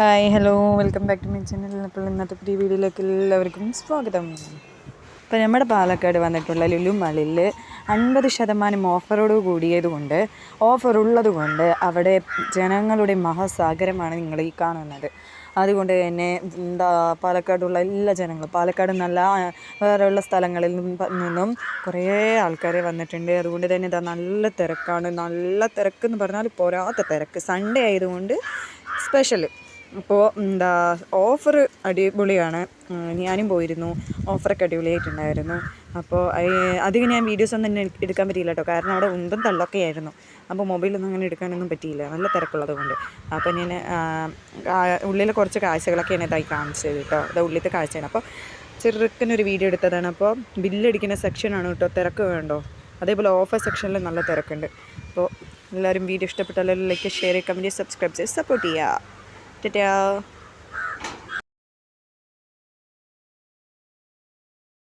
Hi hello welcome back to my channel. അപ്പോൾ ഇന്നത്തെ പുതിയ വീഡിയോയിലേക്ക് എല്ലാവർക്കും സ്വാഗതം. അപ്പോൾ നമ്മുടെ പാലക്കാട് വന്നിട്ടുള്ള ലുലു മാളിൽ അൻപത് ശതമാനം ഓഫറോട് കൂടിയതുകൊണ്ട് ഓഫർ ഉള്ളതുകൊണ്ട് അവിടെ ജനങ്ങളുടെ മഹാസാഗരമാണ് നിങ്ങൾ ഈ കാണുന്നത്. അതുകൊണ്ട് തന്നെ എന്താ പാലക്കാടുള്ള എല്ലാ ജനങ്ങളും പാലക്കാട് നല്ല വേറെയുള്ള സ്ഥലങ്ങളിൽ നിന്നും കുറേ ആൾക്കാരെ വന്നിട്ടുണ്ട്. അതുകൊണ്ട് തന്നെ ഇതാ നല്ല തിരക്കാണ്. നല്ല തിരക്ക് എന്ന് പറഞ്ഞാൽ പോരാത്ത തിരക്ക്. സൺഡേ ആയതുകൊണ്ട് സ്പെഷ്യൽ അപ്പോൾ എന്താ ഓഫർ അടിപൊളിയാണ്. ഞാനും പോയിരുന്നു. ഓഫറൊക്കെ അടിപൊളിയായിട്ടുണ്ടായിരുന്നു. അപ്പോൾ അധികം ഞാൻ വീഡിയോസ് ഒന്നും തന്നെ എടു- എടുക്കാൻ പറ്റിയില്ല കേട്ടോ. കാരണം അവിടെ ഉണ്ടും തള്ളൊക്കെ ആയിരുന്നു അപ്പോൾ മൊബൈലൊന്നും അങ്ങനെ എടുക്കാനൊന്നും പറ്റിയില്ല. നല്ല തിരക്കുള്ളത് കൊണ്ട് അപ്പോൾ ഞാൻ ഉള്ളിൽ കുറച്ച് കാഴ്ചകളൊക്കെ കാഴ്ചകളൊക്കെയാണ് ഇതായി കാണിച്ചത് കേട്ടോ. അത് ഉള്ളിലത്തെ കാഴ്ചയാണ്. അപ്പോൾ ചെറുക്കനൊരു വീഡിയോ എടുത്തതാണ്. അപ്പോൾ ബില്ലടിക്കുന്ന സെക്ഷനാണ് കേട്ടോ. തിരക്ക് വേണ്ടോ? അതേപോലെ ഓഫർ സെക്ഷനിൽ നല്ല തിരക്കുണ്ട്. അപ്പോൾ എല്ലാവരും വീഡിയോ ഇഷ്ടപ്പെട്ടാൽ ലൈക്ക് ഷെയർ കമന്റ് സബ്സ്ക്രൈബ് ചെയ്ത് സപ്പോർട്ട് ചെയ്യുക. The deal.